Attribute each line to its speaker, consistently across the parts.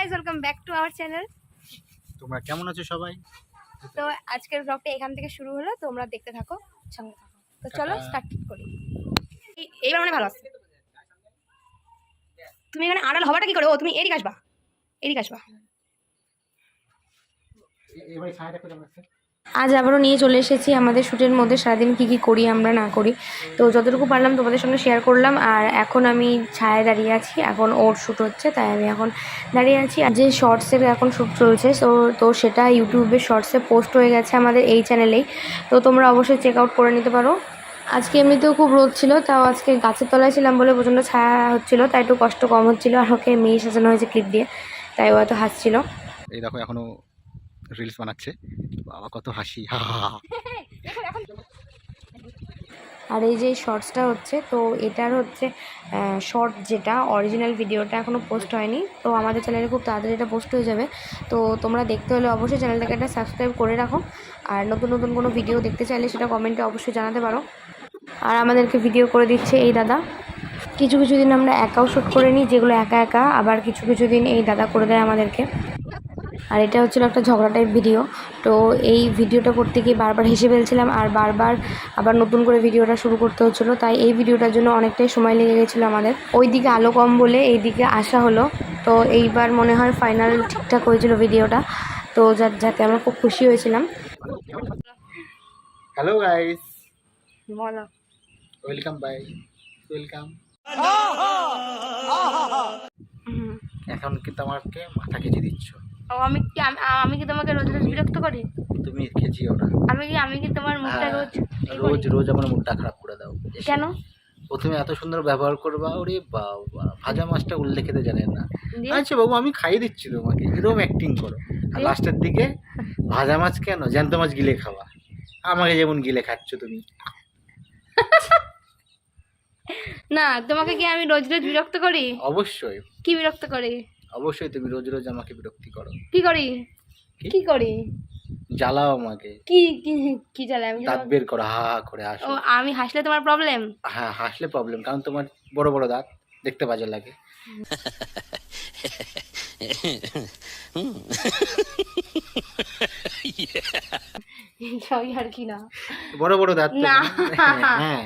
Speaker 1: Guys welcome back to our channel
Speaker 2: তোমরা কেমন আছো সবাই?
Speaker 1: তো আজকের ব্লগটা এখান থেকে শুরু হলো তোমরা দেখতে থাকো সঙ্গে থাকো। তো চলো স্টার্ট করি। এইবার মানে ভালো আছে। তুমি এখানে আড়াল হবাটা কি করে? ও তুমি এদিকে আসবা। এদিকে আসবা।
Speaker 2: এবারে ছায়াটা করে
Speaker 1: আজ আবারও নিয়ে চলে এসেছি আমাদের শ্যুটের মধ্যে। সারাদিন কী কী করি আমরা, না করি। তো যতটুকু পারলাম তোমাদের সঙ্গে শেয়ার করলাম। আর এখন আমি ছায়ায় দাঁড়িয়ে আছি। এখন ওর শ্যুট হচ্ছে, তাই আমি এখন দাঁড়িয়ে আছি। আর যে শর্টসের এখন শ্যুট চলছে তো তো সেটা ইউটিউবে শর্টসে পোস্ট হয়ে গেছে আমাদের এই চ্যানেলেই তো তোমরা অবশ্যই চেক আউট করে নিতে পারো। আজকে এমনিতেও খুব রোদ ছিল, তাও আজকে গাছের তলায় ছিলাম বলে প্রচণ্ড ছায়া হচ্ছিল, তাই একটু কষ্ট কম হচ্ছিল। আর ওকে মেয়ে সাজানো হয়েছে ক্লিপ দিয়ে, তাই ও এত হাসছিল।
Speaker 2: এই দেখো, এখনও রিলস বানাচ্ছে। বাবা কত হাসি।
Speaker 1: আর এই যে শর্টসটা হচ্ছে, তো এটার হচ্ছে শর্ট যেটা অরিজিনাল ভিডিওটা এখনও পোস্ট হয়নি। তো আমাদের চ্যানেলে খুব তাড়াতাড়ি এটা পোস্ট হয়ে যাবে। তো তোমরা দেখতে হলে অবশ্যই চ্যানেলটাকে একটা সাবস্ক্রাইব করে রাখো। আর নতুন নতুন কোনো ভিডিও দেখতে চাইলে সেটা কমেন্টে অবশ্যই জানাতে পারো। আর আমাদেরকে ভিডিও করে দিচ্ছে এই দাদা। কিছু কিছু দিন আমরা একাও শ্যুট করে নিই, যেগুলো একা একা, আবার কিছু কিছু দিন এই দাদা করে দেয় আমাদেরকে। আর এটা হচ্ছিল একটা ঝগড়া টাইপ ভিডিও তো এই ভিডিওটা করতে গিয়ে বারবার হেসে ফেলছিলাম আর বারবার আবার নতুন করে ভিডিওটা শুরু করতে হচ্ছিল। তাই এই ভিডিওটার জন্য অনেকটাই সময় লেগে গেছিল আমাদের। ওই দিকে আলো কম বলে এই দিকে আসা হলো। তো এইবার মনে হয় ফাইনাল ঠিকঠাক হয়েছিল ভিডিওটা তো যার যাতে আমরা খুব খুশি হয়েছিলাম।
Speaker 2: হ্যালো গাইস
Speaker 1: বলো
Speaker 2: ওয়েলকাম বাই ওয়েলকাম এখন কিন্তু আমাকে মাথা খেচে দিচ্ছ।
Speaker 1: আমি কি আমি কি তোমাকে রোজ রোজ বিরক্ত করি?
Speaker 2: তুমি খেচিও না।
Speaker 1: আমি কি আমি কি তোমার
Speaker 2: হ্যাঁ, রোজ রোজ রোজ আমার মুডটা খারাপ করে দাও।
Speaker 1: কেন?
Speaker 2: প্রথমে এত সুন্দর ব্যবহার করবা ওরে বাবা ভাজা মাছটা উল্লেখ খেতে জানেন না? আচ্ছা বাবু আমি খাইয়ে দিচ্ছি তোমাকে এরকম অ্যাক্টিং করো। আর লাস্টের দিকে ভাজা মাছ কেন? জ্যান্ত মাছ গিলে খাওয়া। আমাকে যেমন গিলে খাচ্ছ তুমি।
Speaker 1: না তোমাকে কি আমি রোজ রোজ বিরক্ত করি?
Speaker 2: অবশ্যই।
Speaker 1: কি বিরক্ত করি?
Speaker 2: অবশ্যই তুমি রোজ রোজ আমাকে বিরক্তি করো।
Speaker 1: কি করি?
Speaker 2: কি?
Speaker 1: করি?
Speaker 2: জ্বালাও আমাকে।
Speaker 1: কি কি কি চালাই আমি
Speaker 2: দাঁত বের করো হা হা করে হাসো
Speaker 1: ও আমি হাসলে তোমার প্রবলেম
Speaker 2: হ্যাঁ হাসলে প্রবলেম কারণ তোমার বড় বড় দাঁত দেখতে বাজে লাগে।
Speaker 1: আর কি না?
Speaker 2: বড় বড় দাঁত
Speaker 1: না।
Speaker 2: হ্যাঁ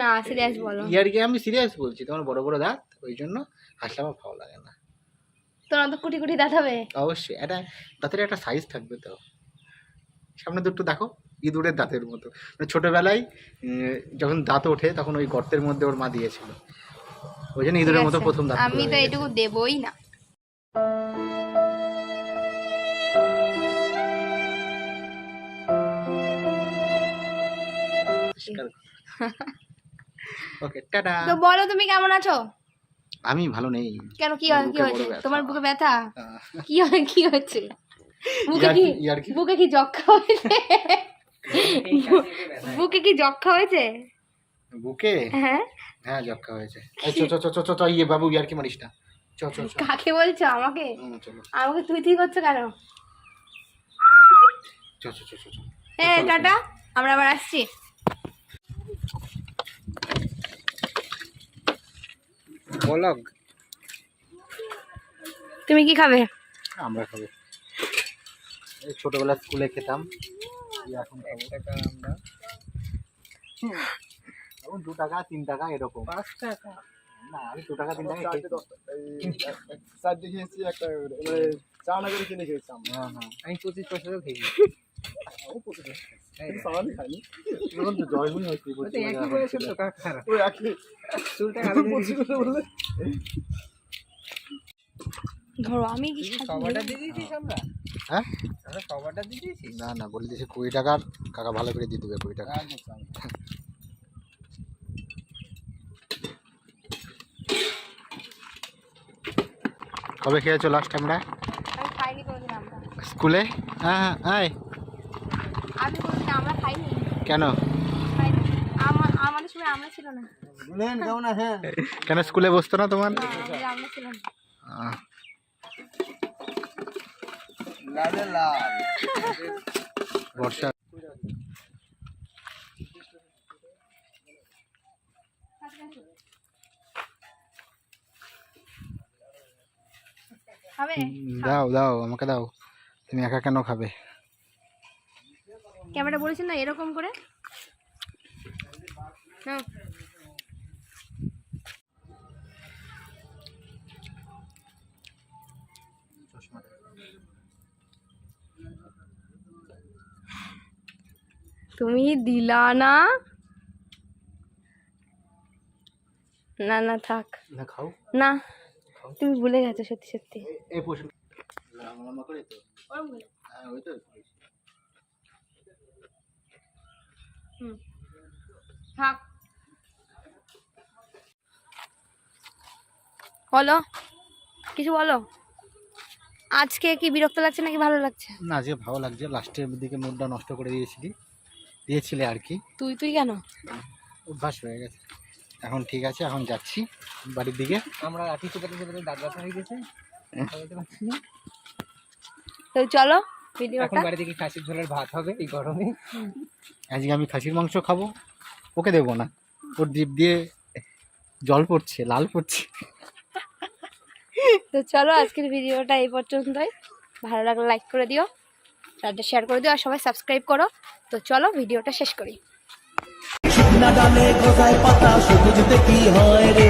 Speaker 1: না সিরিয়াস বলো।
Speaker 2: ইয়ার কি আমি সিরিয়াস বলছি? তোমার বড় বড় দাঁত ওই জন্য হাসলে আমার ভালো লাগে না।
Speaker 1: তোমার তো কুটি কুটি দাঁত হবে।
Speaker 2: অবশ্যই এটা দাঁতের একটা সাইজ থাকবে তো। সামনে দুটো দেখো ইঁদুরের দাঁতের মতো। মানে ছোটবেলায় যখন দাঁত ওঠে তখন ওই গর্তের মধ্যে ওর মা দিয়েছিল। ওই জন্য ইঁদুরের মতো প্রথম দাঁত
Speaker 1: আমি তো এটুকু দেবই না।
Speaker 2: ওকে টাটা
Speaker 1: তো বলো তুমি কেমন আছো?
Speaker 2: আমি ভালো নেই।
Speaker 1: কেন? কি হয়- কি হয়েছে তোমার বুকে ব্যথা? কি হয় কি হচ্ছে? বুকে কি? বুকে কি যক্ষা হয়েছে? বুকে কি যক্ষা হয়েছে?
Speaker 2: বুকে?
Speaker 1: হ্যাঁ।
Speaker 2: হ্যাঁ যক্ষা হয়েছে। এই চ চ চ চ চ ইয়ে বাবু ইয়ার কি মারিস না। চ চ
Speaker 1: কাকে বলছো আমাকে? আমাকে তুই তুই করছ কেন?
Speaker 2: চ চ চ চ
Speaker 1: হ্যাঁ টাটা। আমরা আবার আসছি।
Speaker 2: বলক।
Speaker 1: তুমি কি খাবে?
Speaker 2: আমরা খাব। এই ছোটবেলা স্কুলে খেতাম। এখন খাব। আমরা। এখন দু টাকা তিন টাকা এরকম। পাঁচ টাকা। না আমি দু টাকা তিন টাকা।
Speaker 3: চারটে খেয়েছি। একটা মানে চা না করে কিনে খেয়েছি
Speaker 2: হ্যাঁ হ্যাঁ। আমি পঁচিশ পয়সাও খেয়েছি।
Speaker 3: আমি
Speaker 2: হ্যাঁ? না না বলে দিয়েছে কুড়ি টাকার কাকা ভালো করে দিয়ে দেবে কুড়ি টাকা। কবে খেয়েছো লাস্ট আমরা। স্কুলে? হ্যাঁ হ্যাঁ হ্যাঁ
Speaker 1: আমি কোনোদিন আমরা খাইনি
Speaker 2: কেন
Speaker 1: খাইনি আমার আমাদের সময় আমরা ছিল না
Speaker 3: বুঝলেন কেমন আছেন?
Speaker 2: কেন স্কুলে বসতো না তোমার? বর্ষা। দাও দাও আমাকে দাও। তুমি একা কেন খাবে?
Speaker 4: ক্যামেরা বলেছেন না এরকম করে? নাও। তুমি দিলা না? না না থাক।
Speaker 2: না খাও।
Speaker 4: না তুমি ভুলে গেছো সত্যি সত্যি।
Speaker 2: এই পোষণ লম্বা লম্বা করে তো? হ্যাঁ ওই তো।
Speaker 4: থাক। বলো কিছু বলো? আজকে কি বিরক্ত লাগছে নাকি ভালো লাগছে?
Speaker 2: না আজকে ভালো লাগছে। লাস্টের দিকে মুডটা নষ্ট করে দিয়েছিলি। দিয়েছিলে আর কি।
Speaker 4: তুই তুই কেন?
Speaker 2: অভ্যাস হয়ে গেছে। এখন ঠিক আছে এখন যাচ্ছি বাড়ির দিকে।
Speaker 3: আমরা রাখি চেপাতে দাঁত ব্যথা হয়ে গেছে।
Speaker 4: তো চলো।
Speaker 3: এখন
Speaker 4: ভিডিওটা
Speaker 3: বাড়ি থেকে খাসির ঝোলের ভাত হবে এই গরমে।
Speaker 2: আজকে আমি খাসির মাংস খাব ওকে দেবো না। ওর জিভ দিয়ে জল পড়ছে লাল পড়ছে।
Speaker 4: তো চলো আজকের ভিডিওটা এই পর্যন্তই। ভালো লাগলে লাইক করে দিও তাদের শেয়ার করে দিও আর সবাই সাবস্ক্রাইব করো। তো চলো ভিডিওটা শেষ করি।
Speaker 5: ডালে পাতা হয় রে?